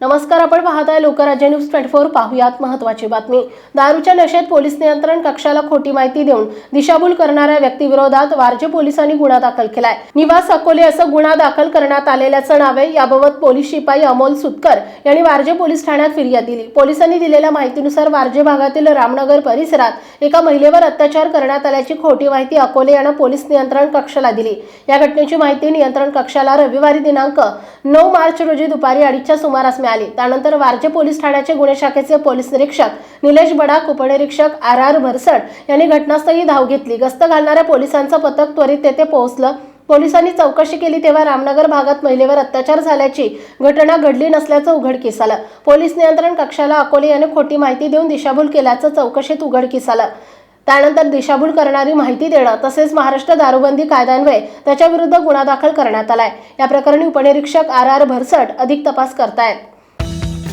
नमस्कार आपण पाहताय लोकराज्य न्यूज ट्वेंटी फोर. पाहुयात महत्वाची बातमी. दारूच्या नशेत पोलीस नियंत्रण कक्षाला खोटी माहिती देऊन दिशाभूल करणाऱ्या व्यक्तीविरोधात वारजे पोलिसांनी गुन्हा दाखल केलाय. निवास अकोले असं गुन्हा दाखल करण्यात आलेल्याचं नावे याबाबत पोलीस शिपाई अमोल सुतकर यांनी वारजे पोलीस ठाण्यात फिर्याद दिली. पोलिसांनी दिलेल्या माहितीनुसार वारजे भागातील रामनगर परिसरात एका महिलेवर अत्याचार करण्यात आल्याची खोटी माहिती अकोले यानं पोलीस नियंत्रण कक्षाला दिली. या घटनेची माहिती नियंत्रण कक्षाला रविवारी दिनांक नऊ मार्च रोजी दुपारी अडीचच्या सुमारास मिळाली. त्यानंतर वारजे पोलीस ठाण्याचे गुन्हे शाखेचे पोलीस निरीक्षक निलेश बडाक उपनिरीक्षक आर आर भरसट यांनी घटनास्थळी धाव घेतली. गस्त घालणाऱ्या पोलिसांचं पथक त्वरित तेथे पोहोचलं. पोलिसांनी चौकशी केली तेव्हा रामनगर भागात महिलेवर अत्याचार झाल्याची घटना घडली नसल्याचं उघडकीस आलं. पोलीस नियंत्रण कक्षाला अकोले याने खोटी माहिती देऊन दिशाभूल केल्याचं चौकशीत उघडकीस आलं. त्यानंतर दिशाभूल करणारी माहिती देणं तसेच महाराष्ट्र दारूबंदी कायद्यान्वये त्याच्याविरुद्ध गुन्हा दाखल करण्यात आलाय. या प्रकरणी उपनिरीक्षक आर आर भरसट अधिक तपास करतायत.